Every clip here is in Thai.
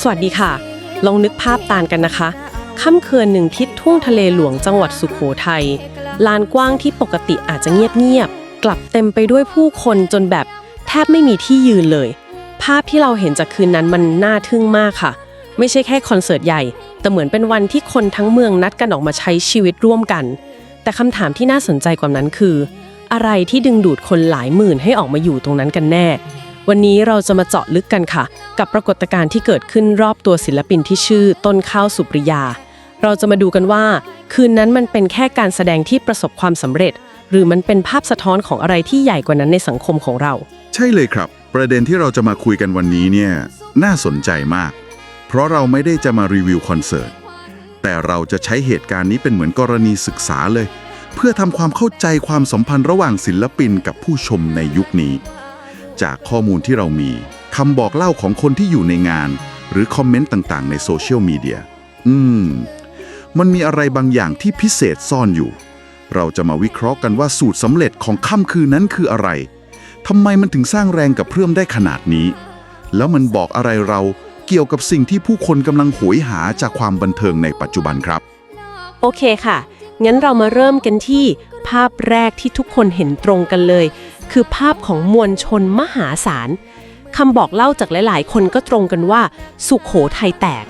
สวัสดีค่ะ ลองนึกภาพตามกันนะคะ ค่ำคืนหนึ่งที่ทุ่งทะเลหลวงจังหวัดสุขโขทัย ลานกว้างที่ปกติอาจจะเงียบๆ กลับเต็มไปด้วยผู้คนจนแบบแทบไม่มีที่ยืนเลย ภาพที่เราเห็นจากคืนนั้นมันน่าทึ่งมากค่ะ ไม่ใช่แค่คอนเสิร์ตใหญ่ แต่เหมือนเป็นวันที่คนทั้งเมืองนัดกันออกมาใช้ชีวิตร่วมกัน แต่คำถามที่น่าสนใจกว่านั้นคือ อะไรที่ดึงดูดคนหลายหมื่นให้ออกมาอยู่ตรงนั้นกันแน่ วันนี้เราจะมาเจาะลึกกันค่ะ กับปรากฏการณ์ที่เกิดขึ้นรอบตัวศิลปินที่ชื่อต้นข้าวสุปริยา เราจะมาดูกันว่า คืนนั้นมันเป็นแค่การแสดงที่ประสบความสำเร็จ หรือมันเป็นภาพสะท้อนของอะไรที่ใหญ่กว่านั้นในสังคมของเรา ใช่เลยครับ ประเด็นที่เราจะมาคุยกันวันนี้เนี่ยน่าสนใจมาก เพราะเราไม่ได้จะมารีวิวคอนเสิร์ตแต่เราจะใช้เหตุการณ์นี้เป็นเหมือนกรณีศึกษาเลย เพื่อทำความเข้าใจความสัมพันธ์ระหว่างศิลปินกับผู้ชมในยุคนี้ จากข้อมูลที่เรามีคำบอกเล่าของคนที่อยู่ในงาน หรือคอมเมนต์ต่างๆ ในโซเชียลมีเดียอืม มันมีอะไรบางอย่างที่พิเศษซ่อนอยู่ เราจะมาวิเคราะห์กันว่าสูตรสำเร็จของค่ำคืนนั้นคืออะไรทำไมมันถึงสร้างแรงกับเพื่อมได้ขนาดนี้ แล้วมันบอกอะไรเราเกี่ยวกับสิ่งที่ผู้คนกำลังโหยหาจากความบันเทิงในปัจจุบันครับ โอเคค่ะ งั้นเรามาเริ่มกันที่ภาพแรกที่ทุกคนเห็นตรงกันเลย คือภาพของมวลชนมหาศาลคำบอกเล่าจากหลาย ๆ คนก็ตรงกันว่า สุขโขทัยแตก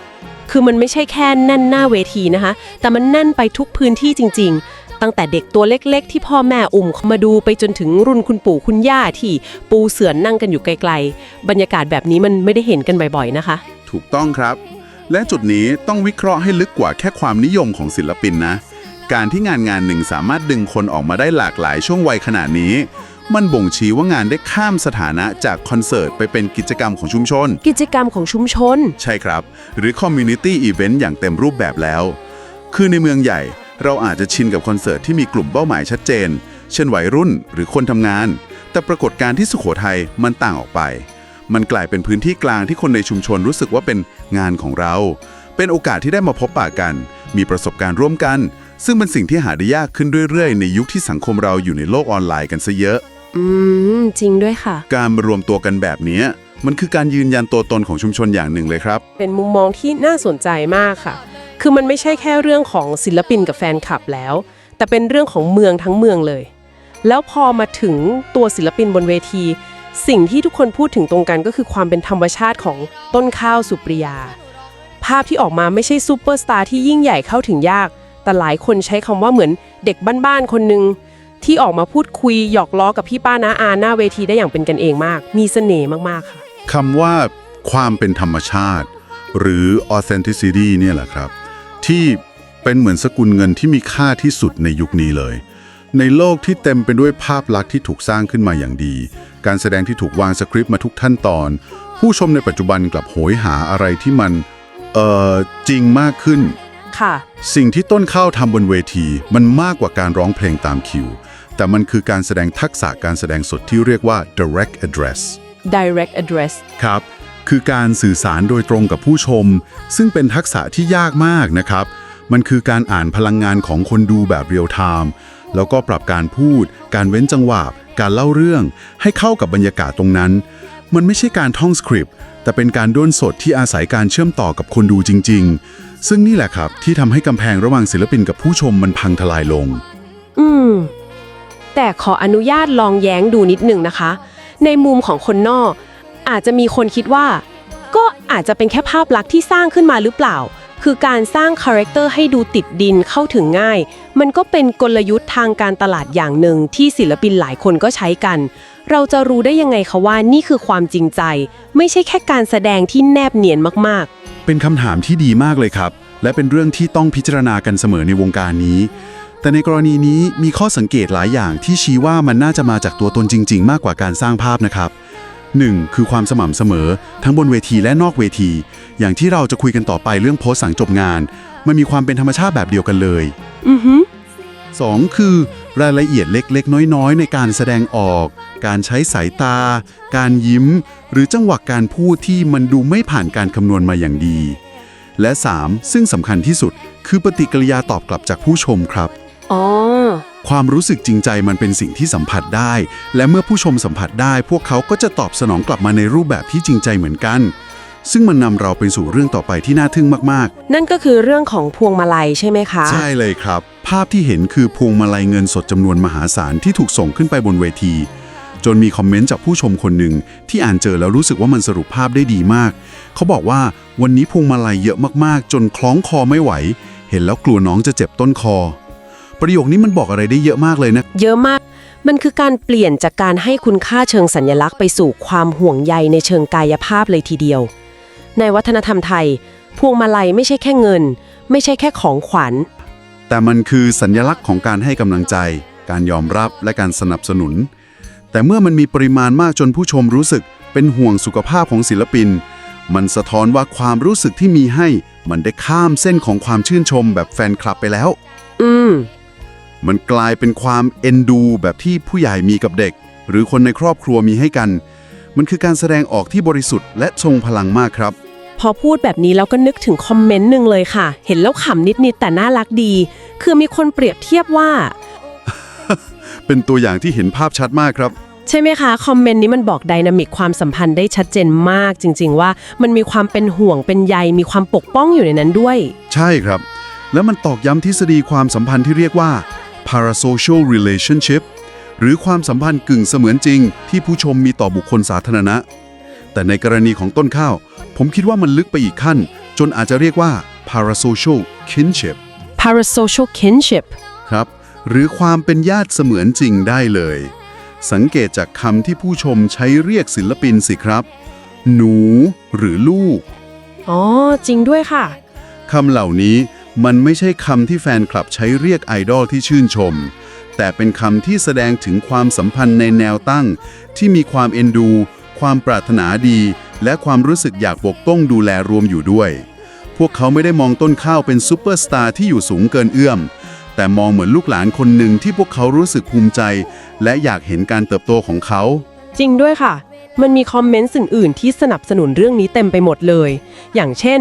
คือมันไม่ใช่แค่แน่นหน้าเวทีนะคะ แต่มันแน่นไปทุกพื้นที่จริง ๆ ตั้งแต่เด็กตัวเล็ก ๆ ที่พ่อแม่อุ้มเขามาดูไปจนถึงรุ่นคุณปู่คุณย่าที่ปูเสื่อนนั่งกันอยู่ไกล ๆ บรรยากาศแบบนี้มันไม่ได้เห็นกันบ่อย ๆ นะคะ ถูกต้องครับ และจุดนี้ต้องวิเคราะห์ให้ลึกกว่าแค่ความนิยมของศิลปินนะ การที่งานงานหนึ่งสามารถดึงคนออกมาได้หลากหลายช่วงวัยขนาดนี้ มันบ่งชี้ว่างานได้ข้ามสถานะจากคอนเสิร์ตไปเป็นกิจกรรมของชุมชน กิจกรรมของชุมชน ใช่ครับ หรือคอมมูนิตี้อีเวนต์อย่างเต็มรูปแบบแล้ว คือในเมืองใหญ่เราอาจจะชินกับคอนเสิร์ตที่มีกลุ่มเป้าหมายชัดเจน เช่นวัยรุ่นหรือคนทำงาน แต่ปรากฏการณ์ที่สุโขทัยมันต่างออกไป มันกลายเป็นพื้นที่กลางที่คนในชุมชนรู้สึกว่าเป็นงานของเรา เป็นโอกาสที่ได้มาพบปะกัน มีประสบการณ์ร่วมกัน ซึ่งเป็นสิ่งที่หาได้ยากขึ้นเรื่อยๆ ในยุคที่สังคมเราอยู่ในโลกออนไลน์กันซะเยอะ อืม จริงด้วยค่ะ การมารวมตัวกันแบบนี้ มันคือการยืนยันตัวตนของชุมชนอย่างหนึ่งเลยครับ เป็นมุมมองที่น่าสนใจมากค่ะ คือมันไม่ใช่แค่เรื่องของศิลปินกับแฟนคลับแล้ว แต่เป็นเรื่องของเมืองทั้งเมืองเลย แล้วพอมาถึงตัวศิลปินบนเวที สิ่งที่ทุกคนพูดถึงตรงกันก็คือความเป็นธรรมชาติของต้นข้าวสุปริยา ภาพที่ออกมาไม่ใช่ซูเปอร์สตาร์ที่ยิ่งใหญ่เข้าถึงยาก แต่หลายคนใช้คำว่าเหมือนเด็กบ้านๆคนหนึ่งที่ออกมาพูดคุยหยอกล้อกับพี่ป้าน้าอาหน้าเวทีได้อย่างเป็นกันเองมาก มีเสน่ห์มากๆค่ะ คำว่าความเป็นธรรมชาติ หรือ authenticity เนี่ยแหละครับ ที่เป็นเหมือนสกุลเงินที่มีค่าที่สุดในยุคนี้เลย ในโลกที่เต็มไปด้วยภาพลักษณ์ที่ถูกสร้างขึ้นมาอย่างดี การแสดงที่ถูกวางสคริปต์มาทุกขั้นตอน ผู้ชมในปัจจุบันกลับโหยหาอะไรที่มันเอ่อจริงมากขึ้น ค่ะ สิ่งที่ต้นข้าวทำบนเวที มันมากกว่าการร้องเพลงตามคิว แต่มันคือการแสดงทักษะการแสดงสดที่เรียกว่า direct address direct address ครับ คือการสื่อสารโดยตรงกับผู้ชม ซึ่งเป็นทักษะที่ยากมากนะครับ มันคือการอ่านพลังงานของคนดูแบบเรียลไทม์แล้วก็ปรับการพูด การเว้นจังหวะ การเล่าเรื่อง ให้เข้ากับบรรยากาศตรงนั้น มันไม่ใช่การท่องสคริปต์ แต่เป็นการด้นสดที่อาศัยการเชื่อมต่อกับคนดูจริง ๆ ซึ่งนี่แหละครับที่ทำให้กำแพงระหว่างศิลปินกับผู้ชมมันพังทลายลง อืม แต่ขออนุญาตลองแย้งดูนิดหนึ่งนะคะ ในมุมของคนนอก อาจจะมีคนคิดว่า ก็อาจจะเป็นแค่ภาพลักษณ์ที่สร้างขึ้นมาหรือเปล่า คือการสร้างคาแรคเตอร์ให้ดูติดดินเข้าถึงง่าย มันก็เป็นกลยุทธ์ทางการตลาดอย่างหนึ่งที่ศิลปินหลายคนก็ใช้กัน เราจะรู้ได้ยังไงคะว่านี่คือความจริงใจ ไม่ใช่แค่การแสดงที่แนบเนียนมากๆ เป็นคำถามที่ดีมากเลยครับ และเป็นเรื่องที่ต้องพิจารณากันเสมอในวงการนี้ แต่ในกรณีนี้มีข้อสังเกตหลายอย่างที่ชี้ว่ามันน่าจะมาจากตัวตนจริง ๆ มากกว่าการสร้างภาพนะครับ 1. คือความสม่ำเสมอ ทั้งบนเวทีและนอกเวที อย่างที่เราจะคุยกันต่อไปเรื่องโพสต์สั่งจบงาน มันมีความเป็นธรรมชาติแบบเดียวกันเลยๆอือฮึ 2. คือ รายละเอียดเล็กๆ น้อยๆ ในการแสดงออก การใช้สายตา การยิ้ม หรือจังหวะการพูดที่มันดูไม่ผ่านการคำนวณมาอย่างดี และ 3. ซึ่งสำคัญที่สุด คือปฏิกิริยาตอบกลับจากผู้ชมครับ อ๋อ ความรู้สึกจริงใจมันเป็นสิ่งที่สัมผัสได้ และเมื่อผู้ชมสัมผัสได้ พวกเขาก็จะตอบสนองกลับมาในรูปแบบที่จริงใจเหมือนกัน ซึ่งมันนำเราไปสู่เรื่องต่อไปที่น่าทึ่งมากนั่นก็คือเรื่องของพวงมาลัยใช่ไหมคะ ๆ ใช่เลยครับ ภาพที่เห็นคือพวงมาลัยเงินสดจำนวนมหาศาลที่ถูกส่งขึ้นไปบนเวที จนมีคอมเมนต์จากผู้ชมคนหนึ่งที่อ่านเจอแล้วรู้สึกว่ามันสรุปภาพได้ดีมาก เขาบอกว่าวันนี้พวงมาลัยเยอะมากๆ จนคล้องคอไม่ไหว เห็นแล้วกลัวน้องจะเจ็บต้นคอ ประโยคนี้มันบอกอะไรได้เยอะมากเลยนะ เยอะมาก มันคือการเปลี่ยนจากการให้คุณค่าเชิงสัญลักษณ์ไปสู่ความห่วงใยในเชิงกายภาพเลยทีเดียว ในวัฒนธรรมไทย พวงมาลัยไม่ใช่แค่เงิน ไม่ใช่แค่ของขวัญ แต่มันคือสัญลักษณ์ของการให้กำลังใจ การยอมรับและการสนับสนุน แต่เมื่อมันมีปริมาณมากจนผู้ชมรู้สึกเป็นห่วงสุขภาพของศิลปิน มันสะท้อนว่าความรู้สึกที่มีให้ มันได้ข้ามเส้นของความชื่นชมแบบแฟนคลับไปแล้ว อืม มันกลายเป็นความเอ็นดูแบบที่ผู้ใหญ่มีกับเด็ก หรือคนในครอบครัวมีให้กัน มันคือการแสดงออกที่บริสุทธิ์และทรงพลังมากครับ พอพูดแบบนี้แล้วก็นึกถึงคอมเมนต์หนึ่งเลยค่ะ เห็นแล้วขำนิดๆแต่น่ารักดี คือมีคนเปรียบเทียบว่า เป็นตัวอย่างที่เห็นภาพชัดมากครับ ใช่ไหมคะ คอมเมนต์นี้มันบอกไดนามิกความสัมพันธ์ได้ชัดเจนมากจริง ๆ ว่ามันมีความเป็นห่วงเป็นใยมีความปกป้องอยู่ในนั้นด้วย ใช่ครับ แล้วมันตอกย้ำทฤษฎีความสัมพันธ์ที่เรียกว่า parasocial relationship หรือความสัมพันธ์กึ่งเสมือนจริง ที่ผู้ชมมีต่อบุคคลสาธารณะ แต่ในกรณีของต้นข้าว ผมคิดว่ามันลึกไปอีกขั้น จนอาจจะเรียกว่า parasocial kinship parasocial kinship ครับ หรือความเป็นญาติเสมือนจริงได้เลย สังเกตจากคำที่ผู้ชมใช้เรียกศิลปินสิครับ หนู หรือลูก อ๋อ จริงด้วยค่ะ คำเหล่านี้มันไม่ใช่คำที่แฟนคลับใช้เรียกไอดอลที่ชื่นชม แต่เป็นคำที่แสดงถึงความสัมพันธ์ในแนวตั้ง ที่มีความเอ็นดู ความปรารถนาดี และความรู้สึกอยากปกป้องดูแลรวมอยู่ด้วย พวกเขาไม่ได้มองต้นข้าวเป็นซูเปอร์สตาร์ที่อยู่สูงเกินเอื้อม แต่มองเหมือนลูกหลานคนหนึ่งที่พวกเขารู้สึกภูมิใจ และอยากเห็นการเติบโตของเขา จริงด้วยค่ะ มันมีคอมเมนต์อื่นๆ ที่สนับสนุนเรื่องนี้เต็มไปหมดเลย อย่างเช่น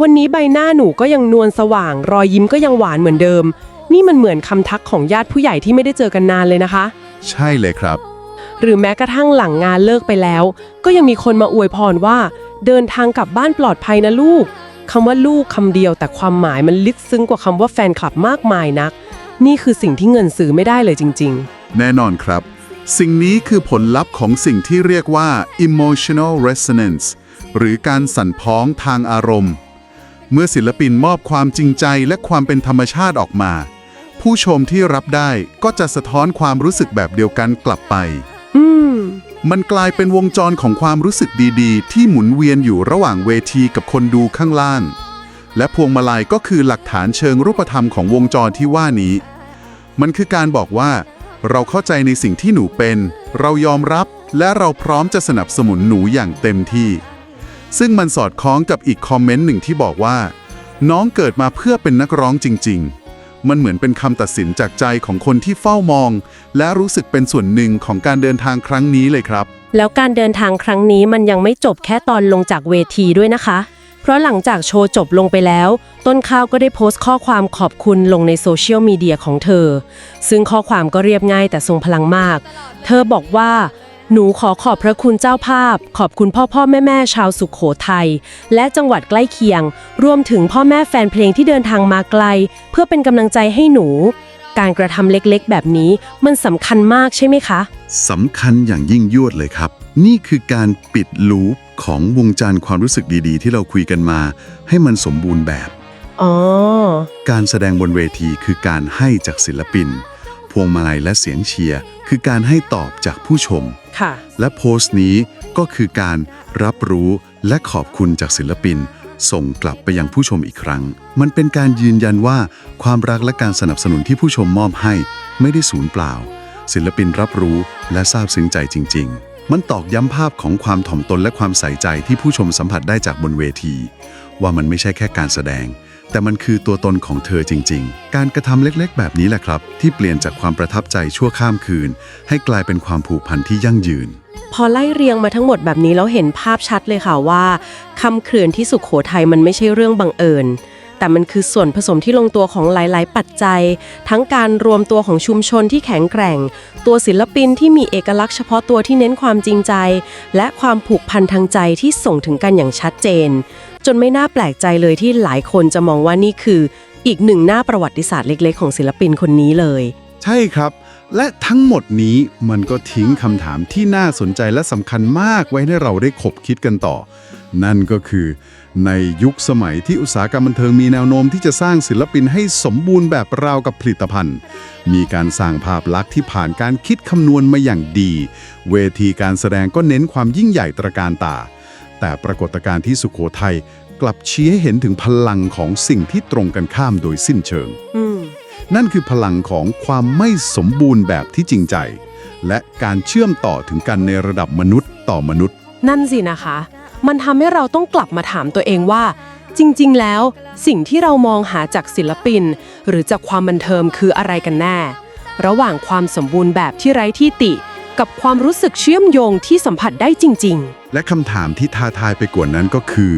วันนี้ใบหน้าหนูก็ยังนวลสว่าง รอยยิ้มก็ยังหวานเหมือนเดิม นี่มันเหมือนคำทักของญาติผู้ใหญ่ที่ไม่ได้เจอกันนานเลยนะคะ ใช่เลยครับ หรือแม้กระทั่งหลังงานเลิกไปแล้ว ก็ยังมีคนมาอวยพรว่า เดินทางกลับบ้านปลอดภัยนะลูกคำว่าลูกคำเดียวแต่ความหมายมันลึกซึ้งกว่าคำว่าแฟนคลับมากมายนัก นี่คือสิ่งที่เงินซื้อไม่ได้เลยจริงแน่นอนครับ สิ่งนี้คือผลลัพธ์ของสิ่งที่เรียกว่า emotional resonance หรือการสั่นพ้องทางอารมณ์ เมื่อศิลปินมอบความจริงใจและความเป็นธรรมชาติออกมา ผู้ชมที่รับได้ก็จะสะท้อนความรู้สึกแบบเดียวกันกลับไป มันกลายเป็นวงจรของความรู้สึกดีๆ ที่หมุนเวียนอยู่ระหว่างเวทีกับคนดูข้างล่าง และพวงมาลัยก็คือหลักฐานเชิงรูปธรรมของวงจรที่ว่านี้ มันคือการบอกว่า เราเข้าใจในสิ่งที่หนูเป็น เรายอมรับและเราพร้อมจะสนับสนุนหนูอย่างเต็มที่ ซึ่งมันสอดคล้องกับอีกคอมเมนต์หนึ่งที่บอกว่า น้องเกิดมาเพื่อเป็นนักร้องจริง ๆ มันเหมือนเป็นคำตัดสินจากใจของคนที่เฝ้ามอง และรู้สึกเป็นส่วนหนึ่งของการเดินทางครั้งนี้เลยครับ แล้วการเดินทางครั้งนี้มันยังไม่จบแค่ตอนลงจากเวทีด้วยนะคะ เพราะหลังจากโชว์จบลงไปแล้ว ต้นข้าวก็ได้โพสต์ข้อความขอบคุณลงในโซเชียลมีเดียของเธอ ซึ่งข้อความก็เรียบง่ายแต่ทรงพลังมาก เธอบอกว่า หนูขอขอบพระคุณเจ้าภาพ ขอบคุณพ่อพ่อแม่แม่ชาวสุขโขทัยและจังหวัดใกล้เคียง รวมถึงพ่อแม่แฟนเพลงที่เดินทางมาไกล เพื่อเป็นกำลังใจให้หนู การกระทำเล็กๆ แบบนี้มันสำคัญมากใช่ไหมคะ สำคัญอย่างยิ่งยวดเลยครับ นี่คือการปิดลูปของวงจรความรู้สึกดีๆ ที่เราคุยกันมา ให้มันสมบูรณ์แบบ อ๋อ การแสดงบนเวทีคือการให้จากศิลปินพ วงมาลัยและเสียงเชียร์คือการให้ตอบจากผู้ชม ค่ะ และโพสต์นี้ก็คือการรับรู้และขอบคุณจากศิลปิน ส่งกลับไปยังผู้ชมอีกครั้ง มันเป็นการยืนยันว่าความรักและการสนับสนุนที่ผู้ชมมอบให้ ไม่ได้สูญเปล่า ศิลปินรับรู้และซาบซึ้งใจจริง ๆ มันตอกย้ำภาพของความถ่อมตนและความใส่ใจที่ผู้ชมสัมผัสได้จากบนเวที ว่ามันไม่ใช่แค่การแสดง แต่มันคือตัวตนของเธอจริง ๆ การกระทำเล็กๆ แบบนี้แหละครับ ที่เปลี่ยนจากความประทับใจชั่วข้ามคืน ให้กลายเป็นความผูกพันที่ยั่งยืน พอไล่เรียงมาทั้งหมดแบบนี้แล้วเห็นภาพชัดเลยค่ะว่าคำเขื่อนที่สุขโขทัยมันไม่ใช่เรื่องบังเอิญ แต่มันคือส่วนผสมที่ลงตัวของหลาย ๆ ปัจจัย ทั้งการรวมตัวของชุมชนที่แข็งแกร่ง ตัวศิลปินที่มีเอกลักษณ์เฉพาะตัวที่เน้นความจริงใจ และความผูกพันทางใจที่ส่งถึงกันอย่างชัดเจน จนไม่น่าแปลกใจเลยที่หลายคนจะมองว่านี่คือ อีกหนึ่งหน้าประวัติศาสตร์เล็ก ๆ ของศิลปินคนนี้เลย ใช่ครับ และทั้งหมดนี้มันก็ทิ้งคำถามที่น่าสนใจและสำคัญมากไว้ให้เราได้ขบคิดกันต่อ นั่นก็คือ ในยุคสมัยที่อุตสาหกรรมบันเทิงมีแนวโน้มที่จะสร้างศิลปินให้สมบูรณ์แบบราวกับผลิตภัณฑ์ มีการสร้างภาพลักษณ์ที่ผ่านการคิดคำนวณมาอย่างดี เวทีการแสดงก็เน้นความยิ่งใหญ่ตระการตา แต่ปรากฏการณ์ที่สุขโขทัยกลับชี้ให้เห็นถึงพลังของสิ่งที่ตรงกันข้ามโดยสิ้นเชิงอืมนั่นคือพลังของความไม่สมบูรณ์แบบที่จริงใจ และการเชื่อมต่อถึงกันในระดับมนุษย์ต่อมนุษย์ นั่นสินะคะ มันทำให้เราต้องกลับมาถามตัวเองว่า จริง ๆ แล้ว สิ่งที่เรามองหาจากศิลปิน หรือจากความบันเทิงคืออะไรกันแน่ ระหว่างความสมบูรณ์แบบที่ไร้ที่ติ กับความรู้สึกเชื่อมโยงที่สัมผัสได้จริง และคำถามที่ท้าทายไปกว่านั้นก็คือ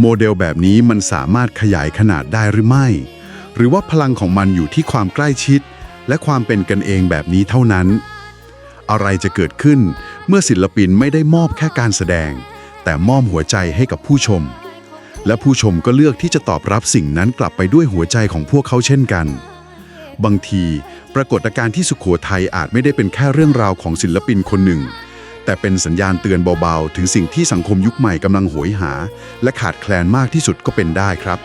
โมเดลแบบนี้มันสามารถขยายขนาดได้หรือไม่ หรือว่าพลังของมันอยู่ที่ความใกล้ชิด และความเป็นกันเองแบบนี้เท่านั้น อะไรจะเกิดขึ้นเมื่อศิลปินไม่ได้มอบแค่การแสดง แต่มอบหัวใจให้กับผู้ชม และผู้ชมก็เลือกที่จะตอบรับสิ่งนั้นกลับไปด้วยหัวใจของพวกเขาเช่นกันบางที ปรากฏการณ์ที่สุขโขทัยอาจไม่ได้เป็นแค่เรื่องราวของศิลปินคนหนึ่ง แต่เป็นสัญญาณเตือนเบาๆ ถึงสิ่งที่สังคมยุคใหม่กำลังโหยหา และขาดแคลนมากที่สุดก็เป็นได้ครับ